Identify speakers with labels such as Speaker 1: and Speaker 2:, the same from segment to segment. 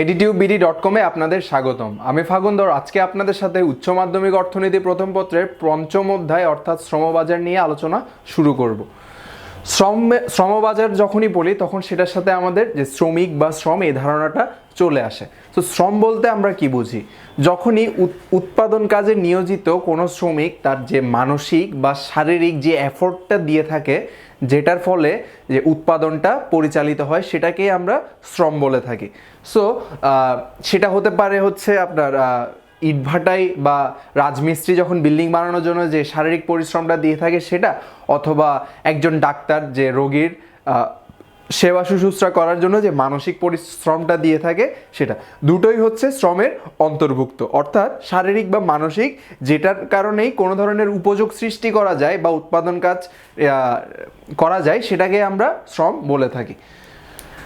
Speaker 1: এডিটিউ BD dot কমে আপনাদের স্বাগতম। আমি ফাগুন ফাগুন্দর। আজকে আপনাদের সাথে উচ্চ মাধ্যমিক অর্থনীতি প্রথম পত্রের পঞ্চম অধ্যায় অর্থাৎ শ্রমবাজার নিয়ে আলোচনা শুরু করব। শ্রম শ্রমবাজার যখনই বলি তখন সেটার সাথে আমাদের যে শ্রমিক বা শ্রম, এই ধারণাটা চলে আসে। তো শ্রম বলতে আমরা কি বুঝি? যখনই উৎপাদন কাজে নিয়োজিত কোনো শ্রমিক তার যে মানসিক বা শারীরিক যে এফোর্টটা দিয়ে থাকে, যেটার ফলে যে উৎপাদনটা পরিচালিত হয়, সেটাকেই আমরা শ্রম বলে থাকি। সো সেটা হতে পারে হচ্ছে আপনার ইটভাটাই বা রাজমিস্ত্রি যখন বিল্ডিং বানানোর জন্য যে শারীরিক পরিশ্রমটা দিয়ে থাকে সেটা, অথবা একজন ডাক্তার যে রোগীর সেবা শুশ্রূষা করার জন্য যে মানসিক পরিশ্রমটা দিয়ে থাকে সেটা। দুটোই হচ্ছে শ্রমের অন্তর্ভুক্ত। অর্থাৎ শারীরিক বা মানসিক যেটার কারণেই কোনো ধরনের উপযোগ সৃষ্টি করা যায় বা উৎপাদন কাজ করা যায় সেটাকে আমরা শ্রম বলে থাকি।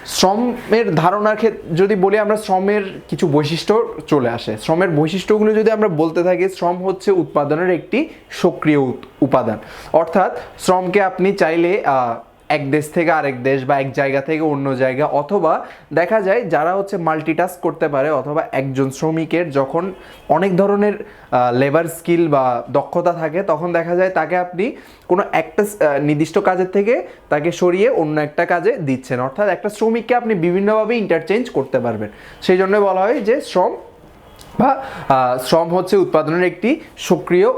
Speaker 1: শ্রমের ধারণার ক্ষেত্রে যদি বলি আমরা শ্রমের কিছু বৈশিষ্ট্য চলে আসে। শ্রমের বৈশিষ্ট্যগুলো যদি আমরা বলতে থাকি, শ্রম হচ্ছে উৎপাদনের একটি সক্রিয় উপাদান। অর্থাৎ শ্রমকে আপনি চাইলে এক দেশ থেকে আরেক দেশ বা এক জায়গা থেকে অন্য জায়গা, অথবা দেখা যায় যারা হচ্ছে মাল্টিটাস্ক করতে পারে অথবা একজন শ্রমিকের যখন অনেক ধরনের লেবার স্কিল বা দক্ষতা থাকে, তখন দেখা যায় তাকে আপনি কোনো একটা নির্দিষ্ট কাজের থেকে তাকে সরিয়ে অন্য একটা কাজে দিচ্ছেন। অর্থাৎ একটা শ্রমিককে আপনি বিভিন্নভাবে ইন্টারচেঞ্জ করতে পারবেন। সেই জন্য বলা হয় যে শ্রম বা শ্রম হচ্ছে উৎপাদনের একটি সক্রিয়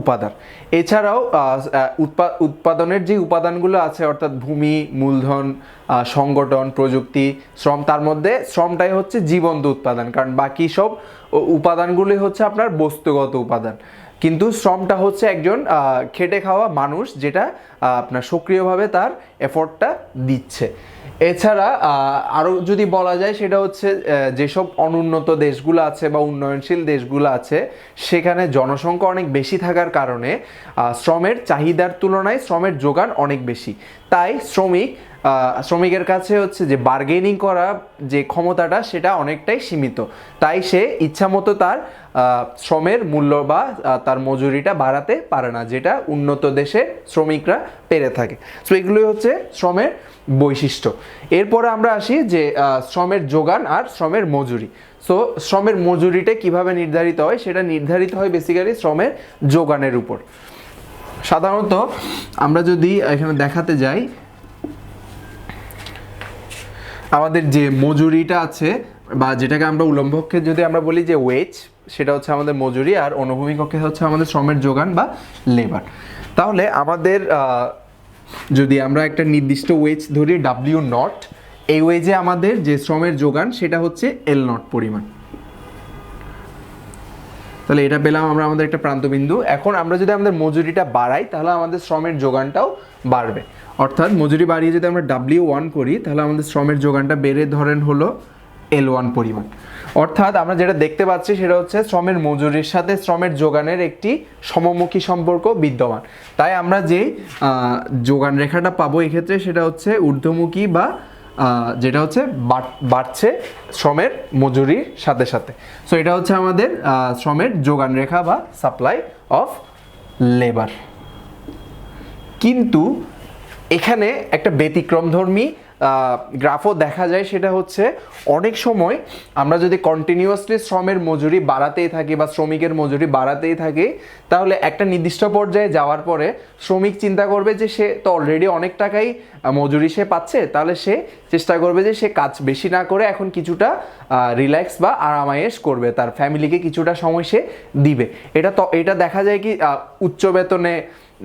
Speaker 1: উপাদান। এছাড়াও উৎপাদনের যে উপাদানগুলো আছে, অর্থাৎ ভূমি, মূলধন সংগঠন, প্রযুক্তি, শ্রম, তার মধ্যে শ্রমটাই হচ্ছে জীবন্ত উৎপাদন। কারণ বাকি সব উপাদানগুলি হচ্ছে আপনার বস্তুগত উপাদান। কিন্তু শ্রমটা হচ্ছে একজন খেটে খাওয়া মানুষ যেটা আপনার সক্রিয়ভাবে তার এফোর্টটা দিচ্ছে। এছাড়া আরও যদি বলা যায়, সেটা হচ্ছে যেসব অনুন্নত দেশগুলো আছে বা উন্নয়নশীল দেশগুলো আছে, সেখানে জনসংখ্যা অনেক বেশি থাকার কারণে শ্রমের চাহিদার তুলনায় শ্রমের যোগান অনেক বেশি। তাই শ্রমিক শ্রমিকের কাছে হচ্ছে যে বার্গেনিং করা যে ক্ষমতাটা, সেটা অনেকটাই সীমিত। তাই সে ইচ্ছামতো তার শ্রমের মূল্য বা তার মজুরিটা বাড়াতে পারে না, যেটা উন্নত দেশের শ্রমিকরা পেরে থাকে। সো এগুলোই হচ্ছে শ্রমের বৈশিষ্ট্য। এরপরে আমরা আসি যে শ্রমের যোগান আর শ্রমের মজুরি। সো শ্রমের মজুরিটা কীভাবে নির্ধারিত হয়, সেটা নির্ধারিত হয় বেসিক্যালি শ্রমের যোগানের উপর। সাধারণত আমরা যদি এখানে দেখাতে যাই আমাদের যে মজুরিটা আছে বা যেটাকে আমরা উলম্ব কক্ষে যদি আমরা বলি যে ওয়েজ সেটা হচ্ছে আমাদের মজুরি আর অনুভূমিক কক্ষে হচ্ছে আমাদের শ্রমের যোগান বা লেবার তাহলে আমাদের যদি আমরা একটা নির্দিষ্ট ওয়েজ ধরি ডাব্লিউ নট এই ওয়েজে আমাদের যে শ্রমের যোগান, সেটা হচ্ছে এল নট পরিমাণ। তাহলে এটা পেলাম আমরা আমাদের একটা প্রান্তবিন্দু। এখন আমরা যদি আমাদের মজুরিটা বাড়াই, তাহলে আমাদের শ্রমের যোগানটাও বাড়বে। অর্থাৎ মজুরি বাড়িয়ে যদি আমরা ডাব্লিউ ওয়ান করি, তাহলে আমাদের শ্রমের যোগানটা বেড়ে ধরেন হলো এল ওয়ান পরিমাণ। অর্থাৎ আমরা যেটা দেখতে পাচ্ছি সেটা হচ্ছে শ্রমের মজুরির সাথে শ্রমের যোগানের একটি সমমুখী সম্পর্ক বিদ্যমান। তাই আমরা যে যোগান রেখাটা পাবো এক্ষেত্রে সেটা হচ্ছে ঊর্ধ্বমুখী বা যেটা হচ্ছে বাড়- বাড়ছে শ্রমের মজুরির সাথে সাথে। সো এটা হচ্ছে আমাদের শ্রমের যোগান রেখা বা সাপ্লাই অফ লেবার কিন্তু এখানে একটা ব্যতিক্রমধর্মী গ্রাফও দেখা যায়, সেটা হচ্ছে অনেক সময় আমরা যদি কন্টিনিউয়াসলি শ্রমের মজুরি বাড়াতেই থাকি বা শ্রমিকের মজুরি বাড়াতেই থাকি, তাহলে একটা নির্দিষ্ট পর্যায়ে যাওয়ার পরে শ্রমিক চিন্তা করবে যে সে তো অলরেডি অনেক টাকাই মজুরি সে পাচ্ছে, তাহলে সে চেষ্টা করবে যে সে কাজ বেশি না করে এখন কিছুটা রিল্যাক্স বা আরামায়েশ করবে, তার ফ্যামিলিকে কিছুটা সময় সে দিবে। এটা তো, এটা দেখা যায় কি উচ্চ বেতনে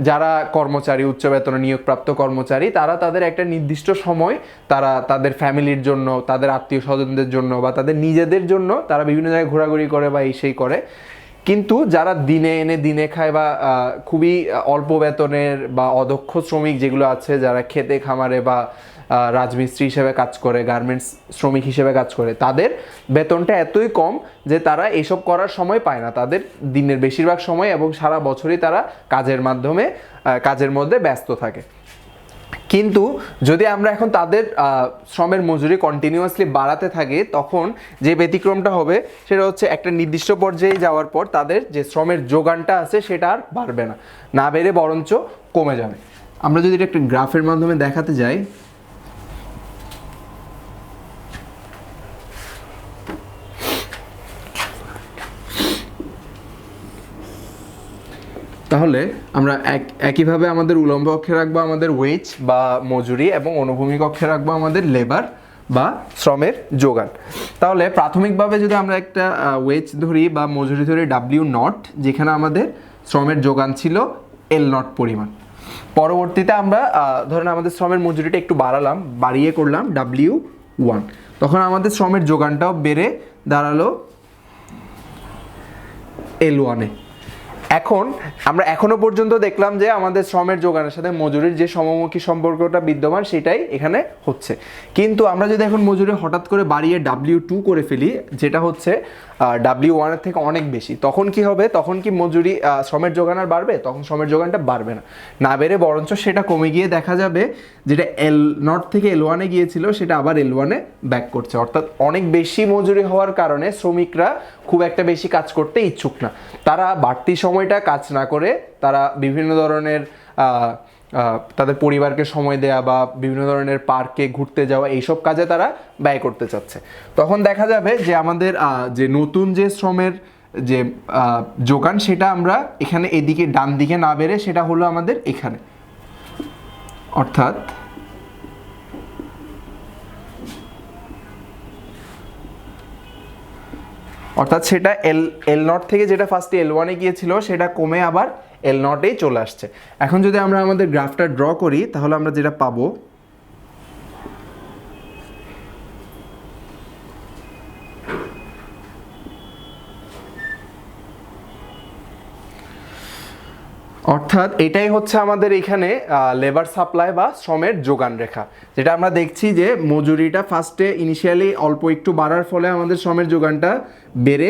Speaker 1: যারা কর্মচারী, উচ্চ বেতনে নিয়োগপ্রাপ্ত কর্মচারী, তারা তাদের একটা নির্দিষ্ট সময় তারা তাদের ফ্যামিলির জন্য, তাদের আত্মীয় স্বজনদের জন্য বা তাদের নিজেদের জন্য তারা বিভিন্ন জায়গায় ঘোরাঘুরি করে বা এই সেই করে। কিন্তু যারা দিনে এনে দিনে খায় বা খুবই অল্প বেতনের বা অদক্ষ শ্রমিক যেগুলো আছে, যারা খেতে খামারে বা রাজমিস্ত্রি হিসেবে কাজ করে গার্মেন্টস শ্রমিক হিসেবে কাজ করে, তাদের বেতনটা এতই কম যে তারা এসব করার সময় পায় না। তাদের দিনের বেশিরভাগ সময় এবং সারা বছরই তারা কাজের মাধ্যমে কাজের মধ্যে ব্যস্ত থাকে। কিন্তু যদি আমরা এখন তাদের শ্রমের মজুরি কন্টিনিউয়াসলি বাড়াতে থাকি, তখন যে ব্যতিক্রমটা হবে, সেটা হচ্ছে একটা নির্দিষ্ট পর্যায়ে যাওয়ার পর তাদের যে শ্রমের যোগানটা আছে, সেটা আর বাড়বে না। না বেড়ে বরঞ্চ কমে যাবে। আমরা যদি এটা একটা গ্রাফের মাধ্যমে দেখাতে যাই তাহলে আমরা এক, একইভাবে আমাদের উলম্ব অক্ষে রাখব আমাদের ওয়েজ বা মজুরি এবং অনুভূমিক অক্ষে রাখব আমাদের লেবার বা শ্রমের যোগান। তাহলে প্রাথমিকভাবে যদি আমরা একটা ওয়েজ ধরি বা মজুরি ধরি ডাব্লিউ নট যেখানে আমাদের শ্রমের যোগান ছিল এল নট পরিমাণ। পরবর্তীতে আমরা ধরেন আমাদের শ্রমের মজুরিটা একটু বাড়ালাম, বাড়িয়ে করলাম ডাব্লিউ ওয়ান তখন আমাদের শ্রমের যোগানটাও বেড়ে দাঁড়াল এল ওয়ানে এখন আমরা এখনও পর্যন্ত দেখলাম যে আমাদের শ্রমের যোগানের সাথে মজুরির যে সমমুখী সম্পর্কটা বিদ্যমান, সেটাই এখানে হচ্ছে। কিন্তু আমরা যদি এখন মজুরি হঠাৎ করে বাড়িয়ে ডাব্লিউ টু করে ফেলি, যেটা হচ্ছে ডাব্লিউ ওয়ানের থেকে অনেক বেশি, তখন কি হবে? তখন কি মজুরি শ্রমের যোগান আর বাড়বে? তখন শ্রমের যোগানটা বাড়বে না। না বেড়ে বরঞ্চ সেটা কমে গিয়ে দেখা যাবে যেটা এল নট থেকে এল ওয়ানে গিয়েছিল, সেটা আবার এল ওয়ানে ব্যাক করছে। অর্থাৎ অনেক বেশি মজুরি হওয়ার কারণে শ্রমিকরা খুব একটা বেশি কাজ করতে ইচ্ছুক না। তারা বাড়তি সময়টা কাজ না করে তারা বিভিন্ন ধরনের তাদের পরিবারকে সময় দেয়া বা বিভিন্ন ধরনের পার্কে ঘুরতে যাওয়া এইসব কাজে তারা ব্যয় করতে চাচ্ছে। তখন দেখা যাবে যে আমাদের যে নতুন যে শ্রমের যে যোগান সেটা আমরা এখানে এদিকে ডান দিকে না বেড়ে সেটা হলো আমাদের এখানে। অর্থাৎ অর্থাৎ সেটা এল এল নট থেকে যেটা ফার্স্টে এল ওয়ানে গিয়েছিল, সেটা কমে আবার এল নটেই চলে আসছে। এখন যদি আমরা আমাদের গ্রাফটা ড্র করি, তাহলে আমরা যেটা পাবো অর্থাৎ এটাই হচ্ছে আমাদের এখানে লেবার সাপ্লাই বা শ্রমের যোগান রেখা। যেটা আমরা দেখছি যে মজুরিটা ফার্স্টে ইনিশিয়ালি অল্প একটু বাড়ার ফলে আমাদের শ্রমের যোগানটা বেড়ে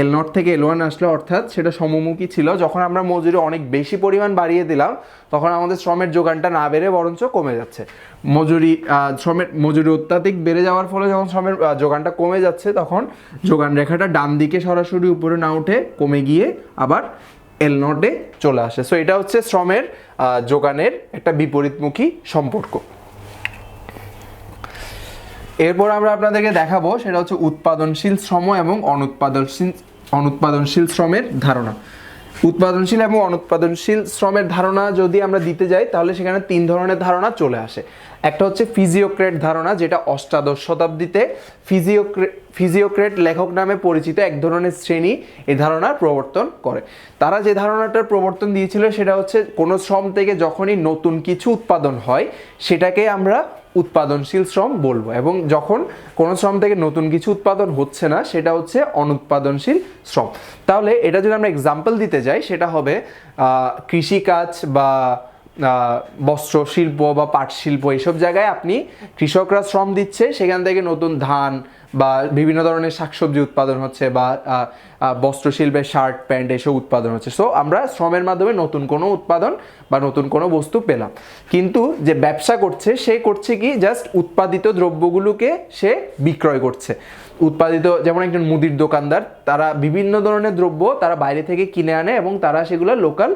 Speaker 1: এল নট থেকে এল ওয়ান আসলো, অর্থাৎ সেটা সমমুখী ছিল। যখন আমরা মজুরি অনেক বেশি পরিমাণ বাড়িয়ে দিলাম, তখন আমাদের শ্রমের যোগানটা না বেড়ে বরঞ্চ কমে যাচ্ছে। মজুরি শ্রমের, মজুরি অত্যাধিক বেড়ে যাওয়ার ফলে যখন শ্রমের যোগানটা কমে যাচ্ছে, তখন যোগান রেখাটা ডান দিকে সরাসরি উপরে না উঠে কমে গিয়ে আবার এল নোডে চলে আসে। সো এটা হচ্ছে শ্রমের যোগানের একটা বিপরীতমুখী সম্পর্ক। এরপর আমরা আপনাদেরকে দেখাবো, সেটা হচ্ছে উৎপাদনশীল শ্রম এবং অনুৎপাদনশীল অনুৎপাদনশীল শ্রমের ধারণা। উৎপাদনশীল এবং অনুৎপাদনশীল শ্রমের ধারণা যদি আমরা দিতে যাই, তাহলে সেখানে তিন ধরনের ধারণা চলে আসে। একটা হচ্ছে ফিজিওক্রেট ধারণা, যেটা অষ্টাদশ শতাব্দীতে ফিজিওক্রেট ফিজিওক্রেট লেখক নামে পরিচিত এক ধরনের শ্রেণি এই ধারণার প্রবর্তন করে। তারা যে ধারণাটার প্রবর্তন দিয়েছিল, সেটা হচ্ছে কোনো শ্রম থেকে যখনই নতুন কিছু উৎপাদন হয়, সেটাকে আমরা উৎপাদনশীল শ্রম বলব। এবং যখন কোনো শ্রম থেকে নতুন কিছু উৎপাদন হচ্ছে না, সেটা হচ্ছে অনুৎপাদনশীল শ্রম। তাহলে এটা যদি আমরা এক্সাম্পল দিতে যাই, সেটা হবে কৃষিকাজ বা বস্ত্র শিল্প বা পাট শিল্প, এইসব জায়গায় আপনি কৃষকরা শ্রম দিচ্ছে, সেখান থেকে নতুন ধান বা বিভিন্ন ধরনের শাকসবজি উৎপাদন হচ্ছে বা আহ, আহ, বস্ত্র শিল্পের শার্ট প্যান্ট এসব উৎপাদন হচ্ছে। সো আমরা শ্রমের মাধ্যমে নতুন কোনো উৎপাদন বা নতুন কোনো বস্তু পেলাম। কিন্তু যে ব্যবসা করছে সে করছে কি? জাস্ট উৎপাদিত দ্রব্যগুলোকে সে বিক্রয় করছে। উৎপাদিত যেমন একজন মুদির দোকানদার তারা বিভিন্ন ধরনের দ্রব্য তারা বাইরে থেকে কিনে আনে এবং তারা সেগুলো লোকাল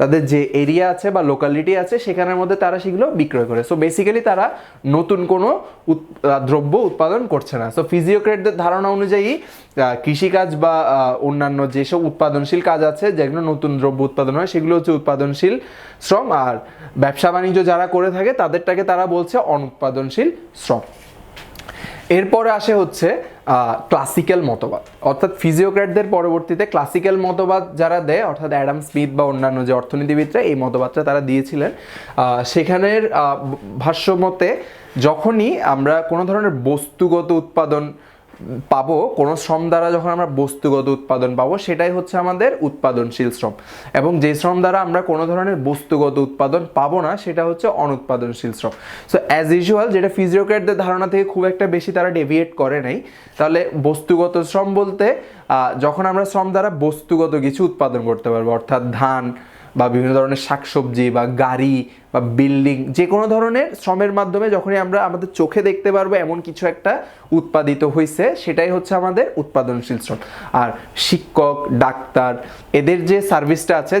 Speaker 1: তাদের যে এরিয়া আছে বা লোকালিটি আছে, সেখানের মধ্যে তারা সেগুলো বিক্রয় করে। সো বেসিক্যালি তারা নতুন কোনো দ্রব্য উৎপাদন করছে না। সো ফিজিওক্রেটদের ধারণা অনুযায়ী কৃষিকাজ বা অন্যান্য যেসব উৎপাদনশীল কাজ আছে, যেগুলো নতুন দ্রব্য উৎপাদন হয়, সেগুলো হচ্ছে উৎপাদনশীল শ্রম। আর ব্যবসা বাণিজ্য যারা করে থাকে, তাদেরটাকে তারা বলছে অনুৎপাদনশীল শ্রম। এরপরে আসে হচ্ছে ক্লাসিক্যাল মতবাদ। অর্থাৎ ফিজিওক্র্যাটদের পরবর্তীতে ক্লাসিক্যাল মতবাদ যারা দেয়, অর্থাৎ অ্যাডাম স্মিথ বা অন্যান্য যে অর্থনীতিবিদরা, এই মতবাদটা তারা দিয়েছিলেন। সেখানের ভাষ্যমতে ভাষ্য মতে, যখনই আমরা কোনো ধরনের বস্তুগত উৎপাদন পাবো, কোনো শ্রম দ্বারা যখন আমরা বস্তুগত উৎপাদন পাবো, সেটাই হচ্ছে আমাদের উৎপাদনশীল শ্রম। এবং যে শ্রম দ্বারা আমরা কোনো ধরনের বস্তুগত উৎপাদন পাবো না, সেটা হচ্ছে অনুৎপাদনশীল শ্রম। সো অ্যাজ ইউজুয়াল যেটা ফিজিওক্রেটদের ধারণা থেকে খুব একটা বেশি তারা ডেভিয়েট করে নাই, তাহলে বস্তুগত শ্রম বলতে যখন আমরা শ্রম দ্বারা বস্তুগত কিছু উৎপাদন করতে পারব, অর্থাৎ ধান বা বিভিন্ন ধরনের শাকসবজি বা গাড়ি বা বিল্ডিং, যে কোনো ধরনের শ্রমের মাধ্যমে যখনই আমরা আমাদের চোখে দেখতে পারব এমন কিছু একটা উৎপাদিত হয়েছে সেটাই হচ্ছে আমাদের উৎপাদনশীল শ্রম। আর শিক্ষক, ডাক্তার, এদের যে সার্ভিসটা আছে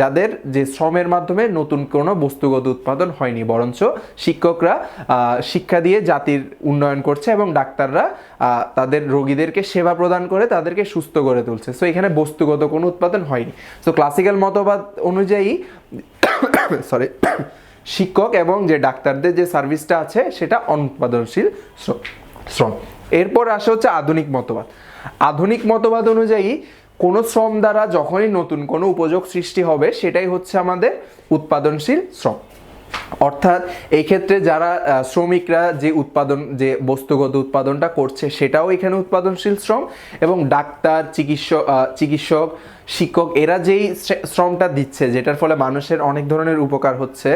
Speaker 1: যাদের যে শ্রমের মাধ্যমে নতুন কোনো বস্তুগত উৎপাদন হয়নি, বরঞ্চ শিক্ষকরা শিক্ষা দিয়ে জাতির উন্নয়ন করছে এবং ডাক্তাররা তাদের রোগীদেরকে সেবা প্রদান করে তাদেরকে সুস্থ করে তুলছে। সো এখানে বস্তুগত কোনো উৎপাদন হয়নি। সো ক্লাসিক্যাল মতবাদ অনুযায়ী সরি শিক্ষক এবং যে ডাক্তারদের যে সার্ভিসটা আছে, সেটা অনুৎপাদনশীল শ্রম এরপর আসে হচ্ছে আধুনিক মতবাদ। আধুনিক মতবাদ অনুযায়ী কোনো শ্রম দ্বারা যখনই নতুন কোনো উপযোগ সৃষ্টি হবে, সেটাই হচ্ছে আমাদের উৎপাদনশীল শ্রম। অর্থাৎ এই ক্ষেত্রে যারা শ্রমিকরা যে উৎপাদন, যে বস্তুগত উৎপাদনটা করছে, সেটাও এখানে উৎপাদনশীল শ্রম এবং ডাক্তার, চিকিৎসক চিকিৎসক শিক্ষক, এরা যেই শ্রমটা দিচ্ছে, যেটার ফলে মানুষের অনেক ধরনের উপকার হচ্ছে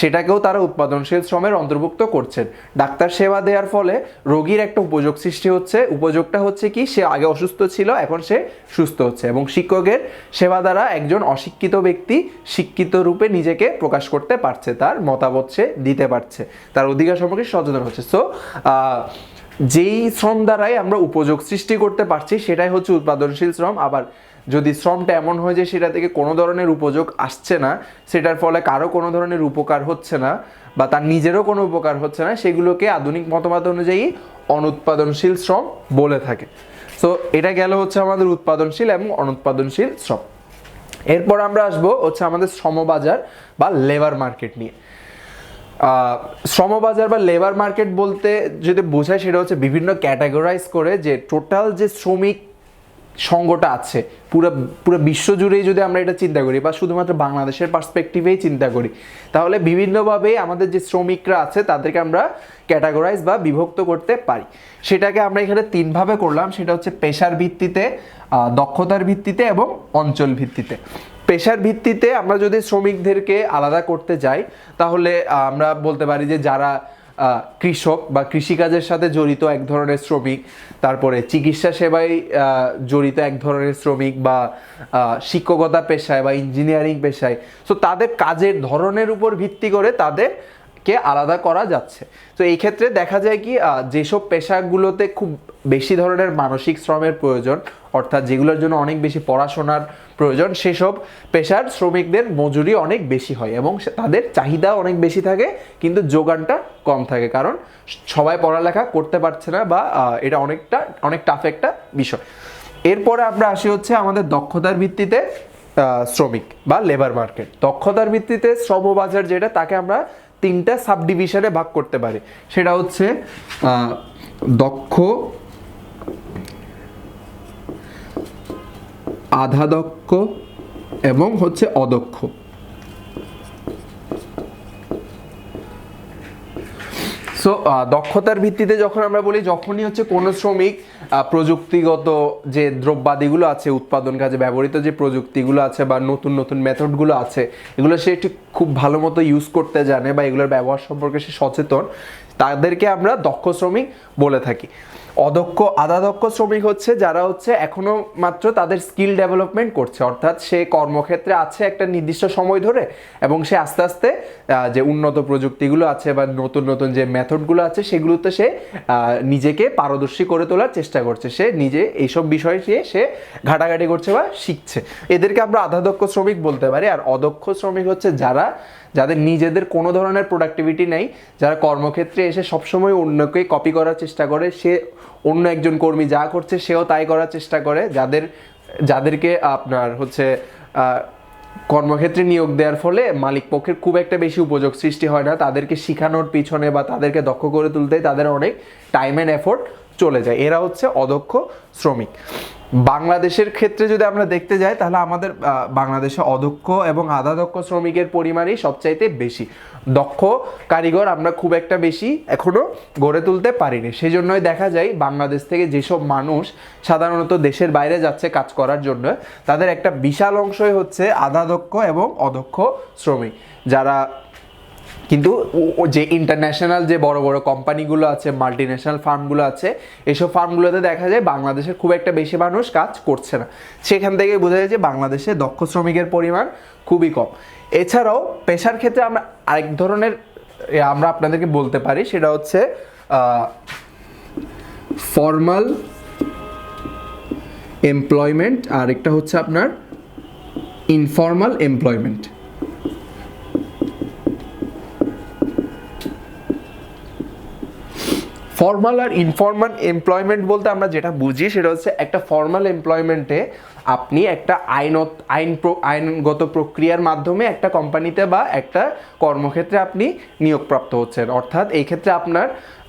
Speaker 1: সেটাকেও তারা উৎপাদনশীল শ্রমের অন্তর্ভুক্ত করছেন। ডাক্তার সেবা দেওয়ার ফলে রোগীর একটা উপযোগ সৃষ্টি হচ্ছে। উপযোগটা হচ্ছে কি, সে আগে অসুস্থ ছিল, এখন সে সুস্থ হচ্ছে এবং শিক্ষকের সেবা দ্বারা একজন অশিক্ষিত ব্যক্তি শিক্ষিত রূপে নিজেকে প্রকাশ করতে পারছে, তার মতামত সে দিতে পারছে, তার অধিকার সম্পর্কে সচেতন হচ্ছে। সো যেই শ্রম দ্বারাই আমরা উপযোগ সৃষ্টি করতে পারছি, সেটাই হচ্ছে উৎপাদনশীল শ্রম। আবার যদি শ্রমটা এমন হয় যে সেটা থেকে কোনো ধরনের উপযোগ আসছে না, সেটার ফলে কারও কোনো ধরনের উপকার হচ্ছে না বা তার নিজেরও কোনো উপকার হচ্ছে না, সেগুলোকে আধুনিক মতবাদ অনুযায়ী অনুৎপাদনশীল শ্রম বলে থাকে। সো এটা গেল হচ্ছে আমাদের উৎপাদনশীল এবং অনুৎপাদনশীল শ্রম। এরপর আমরা আসব হচ্ছে আমাদের শ্রমবাজার বা লেবার মার্কেট নিয়ে। শ্রমবাজার বা লেবার মার্কেট বলতে যদি বোঝায় সেটা হচ্ছে বিভিন্ন ক্যাটাগরাইজ করে যে টোটাল যে শ্রমিক সঙ্গটা আছে, পুরো পুরো বিশ্ব জুড়েই যদি আমরা এটা চিন্তা করি বা শুধুমাত্র বাংলাদেশের পার্সপেক্টিভেই চিন্তা করি, তাহলে বিভিন্নভাবে আমাদের যে শ্রমিকরা আছে তাদেরকে আমরা ক্যাটাগরাইজ বা বিভক্ত করতে পারি। সেটাকে আমরা এখানে তিনভাবে করলাম, সেটা হচ্ছে পেশার ভিত্তিতে দক্ষতার ভিত্তিতে এবং অঞ্চল ভিত্তিতে। পেশার ভিত্তিতে আমরা যদি শ্রমিকদেরকে আলাদা করতে যাই, তাহলে আমরা বলতে পারি যে যারা কৃষক বা কৃষিকাজের সাথে জড়িত এক ধরনের শ্রমিক, তারপরে চিকিৎসা সেবায় জড়িত এক ধরনের শ্রমিক বা শিক্ষকতা পেশায় বা ইঞ্জিনিয়ারিং পেশায় সো তাদের কাজের ধরনের উপর ভিত্তি করে তাদের কে আলাদা করা যাচ্ছে। তো এই ক্ষেত্রে দেখা যায় কি যেসব পেশাগুলোতে খুব বেশি ধরনের মানসিক শ্রমের প্রয়োজন, অর্থাৎ যেগুলোর জন্য অনেক বেশি পড়াশোনার প্রয়োজন, সেসব পেশার শ্রমিকদের মজুরি অনেক বেশি হয় এবং তাদের চাহিদা অনেক বেশি থাকে, কিন্তু যোগানটা কম থাকে। কারণ সবাই পড়ালেখা করতে পারছে না বা এটা অনেকটা, অনেক টাফ একটা বিষয়। এরপরে আমরা আসি হচ্ছে আমাদের দক্ষতার ভিত্তিতে শ্রমিক বা লেবার মার্কেট দক্ষতার ভিত্তিতে শ্রমবাজার যেটা, তাকে আমরা তিনটা সাব ডিভিশনে ভাগ করতে পারি। সেটা হচ্ছে দক্ষ আধা দক্ষ এবং হচ্ছে অদক্ষ। সো দক্ষতার ভিত্তিতে যখন আমরা বলি, যখনই হচ্ছে কোনো শ্রমিক প্রযুক্তিগত যে দ্রব্যাদিগুলো আছে, উৎপাদন কাজে ব্যবহৃত যে প্রযুক্তিগুলো আছে বা নতুন নতুন মেথডগুলো আছে, এগুলো সে একটি খুব ভালো মতো ইউজ করতে জানে বা এগুলোর ব্যবহার সম্পর্কে সে সচেতন, তাদেরকে আমরা দক্ষ শ্রমিক বলে থাকি। অদক্ষ আধা দক্ষ শ্রমিক হচ্ছে যারা হচ্ছে এখনও মাত্র তাদের স্কিল ডেভেলপমেন্ট করছে। অর্থাৎ সে কর্মক্ষেত্রে আছে একটা নির্দিষ্ট সময় ধরে এবং সে আস্তে আস্তে যে উন্নত প্রযুক্তিগুলো আছে বা নতুন নতুন যে মেথডগুলো আছে সেগুলোতে সে নিজেকে পারদর্শী করে তোলার চেষ্টা করছে। সে নিজে এইসব বিষয় নিয়ে সে ঘাটাঘাটি করছে বা শিখছে। এদেরকে আমরা আধা দক্ষ শ্রমিক বলতে পারি। আর অদক্ষ শ্রমিক হচ্ছে যারা যাদের নিজেদের কোনো ধরনের প্রোডাক্টিভিটি নেই, যারা কর্মক্ষেত্রে এসে সবসময় অন্যকে কপি করার চেষ্টা করে, সে অন্য একজন কর্মী যা করছে সেও তাই করার চেষ্টা করে। যাদের, যাদেরকে আপনার হচ্ছে কর্মক্ষেত্রে নিয়োগ দেওয়ার ফলে মালিক পক্ষের খুব একটা বেশি উপযোগ সৃষ্টি হয় না। তাদেরকে শেখানোর পিছনে বা তাদেরকে দক্ষ করে তুলতে তাদের অনেক টাইম অ্যান্ড এফোর্ট চলে যায়। এরা হচ্ছে অদক্ষ শ্রমিক। বাংলাদেশের ক্ষেত্রে যদি আমরা দেখতে যাই, তাহলে আমাদের বাংলাদেশে অদক্ষ এবং আধা দক্ষ শ্রমিকের পরিমাণই সবচাইতে বেশি। দক্ষ কারিগর আমরা খুব একটা বেশি এখনও গড়ে তুলতে পারিনি। সেই জন্যই দেখা যায়, বাংলাদেশ থেকে যেসব মানুষ সাধারণত দেশের বাইরে যাচ্ছে কাজ করার জন্য, তাদের একটা বিশাল অংশই হচ্ছে আধা দক্ষ এবং অদক্ষ শ্রমিক। যারা কিন্তু যে ইন্টারন্যাশনাল যে বড় বড় কোম্পানিগুলো আছে মাল্টি ন্যাশনাল ফার্মগুলো আছে, এসব ফার্মগুলোতে দেখা যায় বাংলাদেশের খুব একটা বেশি মানুষ কাজ করছে না। সেখান থেকে বোঝা যায় যে বাংলাদেশে দক্ষ শ্রমিকের পরিমাণ খুবই কম। এছাড়াও পেশার ক্ষেত্রে আমরা আরেক ধরনের আমরা আপনাদেরকে বলতে পারি, সেটা হচ্ছে ফর্মাল এমপ্লয়মেন্ট আর একটা হচ্ছে আপনার ইনফর্মাল এমপ্লয়মেন্ট ফর্মাল আর ইনফর্মাল এমপ্লয়মেন্ট বলতে আমরা যেটা বুঝি সেটা হচ্ছে একটা ফর্মাল এমপ্লয়মেন্টে আপনি একটা আইনত, আইন আইনগত প্রক্রিয়ার মাধ্যমে একটা কোম্পানিতে বা একটা কর্মক্ষেত্রে আপনি নিয়োগপ্রাপ্ত হচ্ছেন। অর্থাৎ এই ক্ষেত্রে আপনার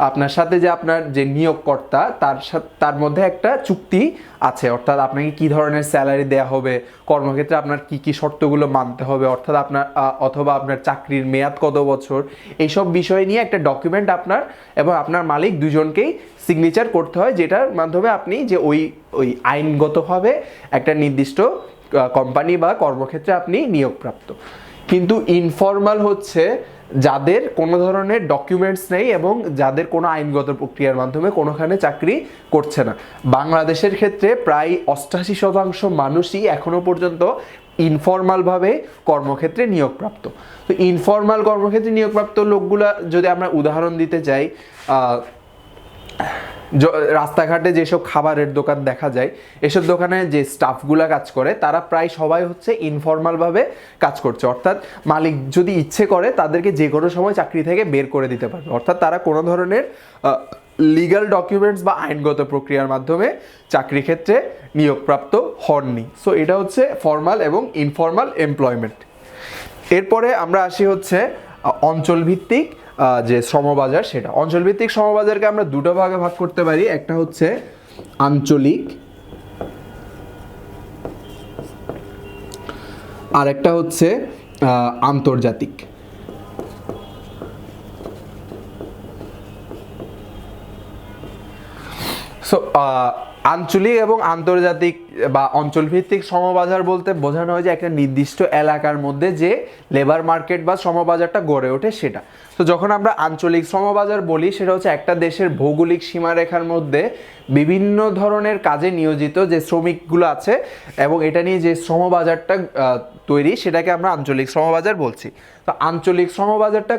Speaker 1: আপনার সাথে যে আপনার যে নিয়োগকর্তা, তার সাথে, তার মধ্যে একটা চুক্তি আছে। অর্থাৎ আপনাকে কি ধরনের স্যালারি দেওয়া হবে, কর্মক্ষেত্রে আপনার কি কি শর্তগুলো মানতে হবে, অর্থাৎ আপনার অথবা আপনার চাকরির মেয়াদ কত বছর, এইসব বিষয় নিয়ে একটা ডকুমেন্ট আপনার এবং আপনার মালিক দুজনকেই সিগনেচার করতে হয়, যেটার মাধ্যমে আপনি যে ওই ওই আইনগতভাবে একটা নির্দিষ্ট কোম্পানি বা কর্মক্ষেত্রে আপনি নিয়োগপ্রাপ্ত। কিন্তু ইনফর্মাল হচ্ছে যাদের কোনো ধরনের ডকুমেন্টস নেই এবং যাদের কোনো আইনগত প্রক্রিয়ার মাধ্যমে কোনোখানে চাকরি করছে না। বাংলাদেশের ক্ষেত্রে প্রায় অষ্টাশি শতাংশ মানুষই এখনও পর্যন্ত ইনফর্মালভাবে কর্মক্ষেত্রে নিয়োগপ্রাপ্ত। তো ইনফর্মাল কর্মক্ষেত্রে নিয়োগপ্রাপ্ত লোকগুলা যদি আমরা উদাহরণ দিতে চাই রাস্তাঘাটে যেসব খাবারের দোকান দেখা যায়, এসব দোকানে যে স্টাফগুলা কাজ করে, তারা প্রায় সবাই হচ্ছে ইনফর্মালভাবে কাজ করছে। অর্থাৎ মালিক যদি ইচ্ছে করে, তাদেরকে যে কোনো সময় চাকরি থেকে বের করে দিতে পারবে। অর্থাৎ তারা কোনো ধরনের লিগ্যাল ডকুমেন্টস বা আইনগত প্রক্রিয়ার মাধ্যমে চাকরি ক্ষেত্রে নিয়োগপ্রাপ্ত হননি। সো এটা হচ্ছে ফর্মাল এবং ইনফর্মাল এমপ্লয়মেন্ট এরপরে আমরা আসি হচ্ছে অঞ্চলভিত্তিক যে শ্রমবাজার সেটা। অঞ্চলভিত্তিক শ্রমবাজারকে আমরা দুটো ভাগে ভাগ করতে পারি। একটা হচ্ছে আঞ্চলিক, আর একটা হচ্ছে আন্তর্জাতিক। সো আঞ্চলিক এবং আন্তর্জাতিক বা অঞ্চলভিত্তিক সমবাজার বলতে বোঝানো হয় যে একটা নির্দিষ্ট এলাকার মধ্যে যে লেবার মার্কেট বা সমবাজারটা গড়ে ওঠে সেটা। তো যখন আমরা আঞ্চলিক সমবাজার বলি সেটা হচ্ছে একটা দেশের ভৌগোলিক সীমারেখার মধ্যে বিভিন্ন ধরনের কাজে নিয়োজিত যে শ্রমিকগুলো আছে এবং এটা নিয়ে যে শ্রমবাজারটা আহ, তৈরি সেটাকে আমরা আঞ্চলিক শ্রমবাজার বলছি। তো আঞ্চলিক শ্রমবাজারটা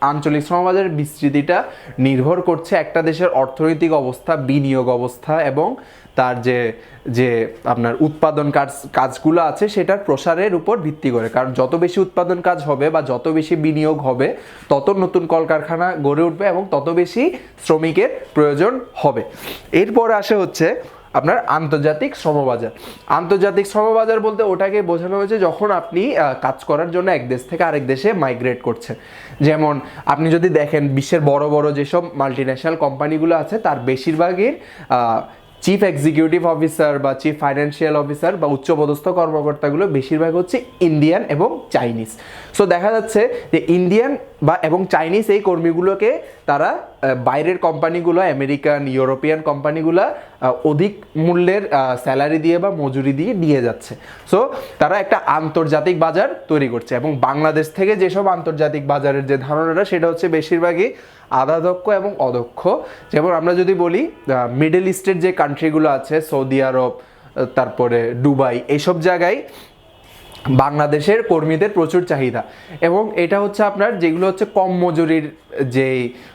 Speaker 1: আঞ্চলিক শ্রমবাজারের বিস্তৃতিটা নির্ভর করছে একটা দেশের অর্থনৈতিক অবস্থা, বিনিয়োগ অবস্থা এবং তার যে যে আপনার উৎপাদন কাজ, কাজগুলো আছে সেটার প্রসারের উপর ভিত্তি করে। কারণ যত বেশি উৎপাদন কাজ হবে বা যত বেশি বিনিয়োগ হবে, তত নতুন কলকারখানা গড়ে উঠবে এবং তত বেশি শ্রমিকের প্রয়োজন হবে। এরপর আসে হচ্ছে আপনার আন্তর্জাতিক শ্রমবাজার আন্তর্জাতিক শ্রমবাজার বলতে ওটাকে বোঝানো হয়েছে যখন আপনি কাজ করার জন্য এক দেশ থেকে আরেক দেশে মাইগ্রেট করছেন। যেমন আপনি যদি দেখেন, বিশ্বের বড় বড় যেসব মাল্টি ন্যাশনাল কোম্পানিগুলো আছে, তার বেশিরভাগই চিফ এক্সিকিউটিভ অফিসার বা চিফ ফাইন্যান্সিয়াল অফিসার বা উচ্চপদস্থ কর্মকর্তাগুলো বেশিরভাগ হচ্ছে ইন্ডিয়ান এবং চাইনিজ সো দেখা যাচ্ছে যে ইন্ডিয়ান বা এবং চাইনিজ এই কর্মীগুলোকে তারা বাইরের কোম্পানিগুলো আমেরিকান ইউরোপিয়ান কোম্পানিগুলো অধিক মূল্যের স্যালারি দিয়ে বা মজুরি দিয়ে নিয়ে যাচ্ছে। সো তারা একটা আন্তর্জাতিক বাজার তৈরি করছে এবং বাংলাদেশ থেকে যেসব আন্তর্জাতিক বাজারের যে ধারণাটা, সেটা হচ্ছে বেশিরভাগই আধাদক্ষ এবং অদক্ষ যেমন আমরা যদি বলি মিডল ইস্টের যে কান্ট্রিগুলো আছে সৌদি আরব তারপরে দুবাই এইসব জায়গায় বাংলাদেশের কর্মীদের প্রচুর চাহিদা। এবং এটা হচ্ছে আপনার যেগুলো হচ্ছে কম মজুরির যে,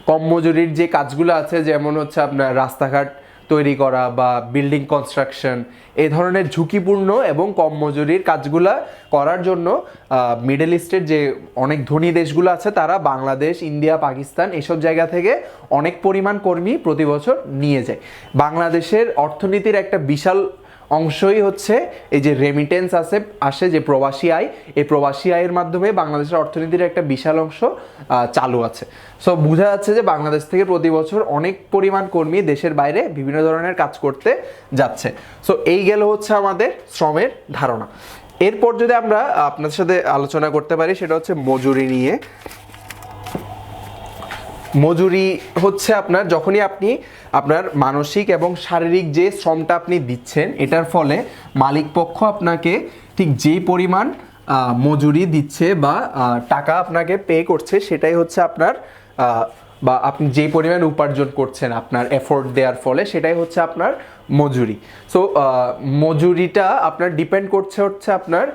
Speaker 1: কম মজুরির যে কাজগুলো আছে, যেমন হচ্ছে আপনার রাস্তাঘাট তৈরি করা বা বিল্ডিং কনস্ট্রাকশন এই ধরনের ঝুঁকিপূর্ণ এবং কম মজুরির কাজগুলা করার জন্য মিডল ইস্টের যে অনেক ধনী দেশগুলো আছে, তারা বাংলাদেশ, ইন্ডিয়া, পাকিস্তান এসব জায়গা থেকে অনেক পরিমাণ কর্মী প্রতি বছর নিয়ে যায়। বাংলাদেশের অর্থনীতির একটা বিশাল অংশই হচ্ছে এই যে রেমিটেন্স আছে, আসে যে প্রবাসী আয়। এই প্রবাসী আয়ের মাধ্যমে বাংলাদেশের অর্থনীতির একটা বিশাল অংশ চালু আছে। সো বোঝা যাচ্ছে যে বাংলাদেশ থেকে প্রতি বছর অনেক পরিমাণ কর্মী দেশের বাইরে বিভিন্ন ধরনের কাজ করতে যাচ্ছে। সো এই গেল হচ্ছে আমাদের শ্রমের ধারণা। এরপর যদি আমরা আপনাদের সাথে আলোচনা করতে পারি, সেটা হচ্ছে মজুরি নিয়ে। মজুরি হচ্ছে আপনার, যখনই আপনি আপনার মানসিক এবং শারীরিক যে শ্রমটা আপনি দিচ্ছেন, এটার ফলে মালিক পক্ষ আপনাকে ঠিক যেই পরিমাণ মজুরি দিচ্ছে বা টাকা আপনাকে পে করছে, সেটাই হচ্ছে আপনার বা আপনি যে পরিমাণ উপার্জন করছেন আপনার এফোর্ট দেওয়ার ফলে, সেটাই হচ্ছে আপনার মজুরি। সো মজুরিটা আপনার ডিপেন্ড করছে হচ্ছে আপনার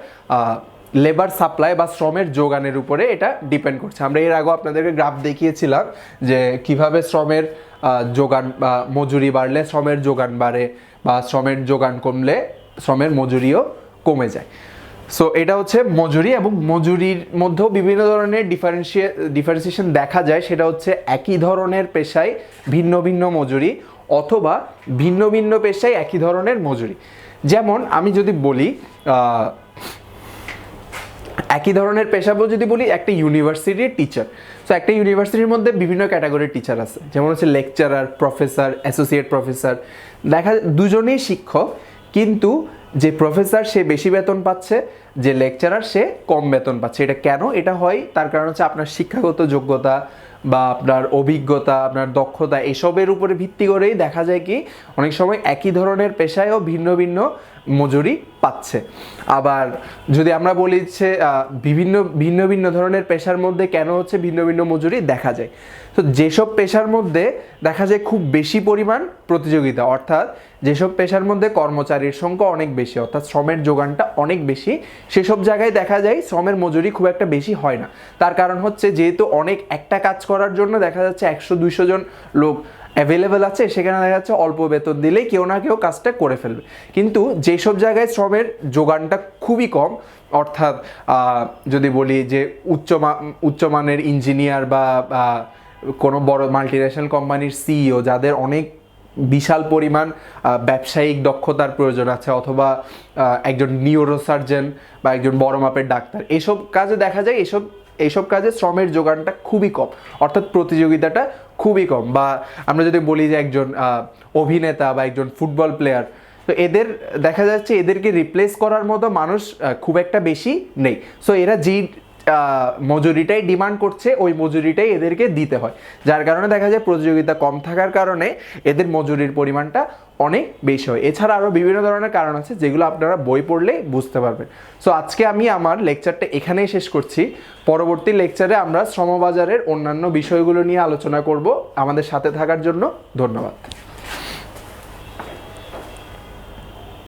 Speaker 1: লেবার সাপ্লাই বা শ্রমের যোগানের উপরে এটা ডিপেন্ড করছে। আমরা এর আগেও আপনাদেরকে গ্রাফ দেখিয়েছিলাম যে কীভাবে শ্রমের যোগান বা মজুরি বাড়লে শ্রমের যোগান বাড়ে বা শ্রমের যোগান কমলে শ্রমের মজুরিও কমে যায়। সো এটা হচ্ছে মজুরি এবং মজুরির মধ্যেও বিভিন্ন ধরনের ডিফারেন্সিয়ে ডিফারেন্সিয়েশন দেখা যায়। সেটা হচ্ছে একই ধরনের পেশায় ভিন্ন ভিন্ন মজুরি অথবা ভিন্ন ভিন্ন পেশায় একই ধরনের মজুরি। যেমন আমি যদি বলি একই ধরনের পেশা বলে যদি বলি, একটা ইউনিভার্সিটির টিচার সো একটা ইউনিভার্সিটির মধ্যে বিভিন্ন ক্যাটাগরির টিচার আছে। যেমন হচ্ছে লেকচারার প্রফেসর অ্যাসোসিয়েট প্রফেসর দেখা দুজনেই শিক্ষক, কিন্তু যে প্রফেসর সে বেশি বেতন পাচ্ছে, যে লেকচারার সে কম বেতন পাচ্ছে। এটা কেন? এটা হয়, তার কারণ হচ্ছে আপনার শিক্ষাগত যোগ্যতা বা আপনার অভিজ্ঞতা, আপনার দক্ষতা, এসবের উপরে ভিত্তি করেই দেখা যায় কি, অনেক সময় একই ধরনের পেশায়ও ভিন্ন ভিন্ন মজুরি পাচ্ছে। আবার যদি আমরা বলি যে বিভিন্ন, ভিন্ন ভিন্ন ধরনের পেশার মধ্যে কেন হচ্ছে ভিন্ন ভিন্ন মজুরি দেখা যায়। তো যেসব পেশার মধ্যে দেখা যায় খুব বেশি পরিমাণ প্রতিযোগিতা, অর্থাৎ যেসব পেশার মধ্যে কর্মচারীর সংখ্যা অনেক বেশি, অর্থাৎ শ্রমের যোগানটা অনেক বেশি, সেসব জায়গায় দেখা যায় শ্রমের মজুরি খুব একটা বেশি হয় না। তার কারণ হচ্ছে যেহেতু অনেক একটা কাজ করার জন্য দেখা যাচ্ছে একশো, দুইশো জন লোক অ্যাভেলেবেল আছে, সেখানে দেখা যাচ্ছে অল্প বেতন দিলেই কেউ না কেউ কাজটা করে ফেলবে। কিন্তু যেসব জায়গায় শ্রমের যোগানটা খুবই কম, অর্থাৎ যদি বলি যে উচ্চমা উচ্চমানের ইঞ্জিনিয়ার বা কোনো বড় মাল্টিনেশনাল কোম্পানির সিইও যাদের অনেক বিশাল পরিমাণ ব্যবসায়িক দক্ষতার প্রয়োজন আছে, অথবা একজন নিউরোসার্জন বা একজন বড় মাপের ডাক্তার, এসব কাজে দেখা যায়, এসব এইসব কাজে শ্রমের যোগানটা খুবই কম অর্থাৎ প্রতিযোগিতাটা খুবই কম। বা আমরা যদি বলি যে একজন অভিনেতা বা একজন ফুটবল প্লেয়ার তো এদের দেখা যাচ্ছে এদেরকে রিপ্লেস করার মতো মানুষ খুব একটা বেশি নেই। সো এরা আহ, মজুরিটাই ডিমান্ড করছে, ওই মজুরিটাই এদেরকে দিতে হয়। যার কারণে দেখা যায় প্রতিযোগিতা কম থাকার কারণে এদের মজুরির পরিমাণটা অনেক বেশি হয়। এছাড়া আরও বিভিন্ন ধরনের কারণ আছে যেগুলো আপনারা বই পড়লে বুঝতে পারবেন। সো আজকে আমি আমার লেকচারটা এখানেই শেষ করছি। পরবর্তী লেকচারে আমরা শ্রমবাজারের অন্যান্য বিষয়গুলো নিয়ে আলোচনা করব। আমাদের সাথে থাকার জন্য ধন্যবাদ।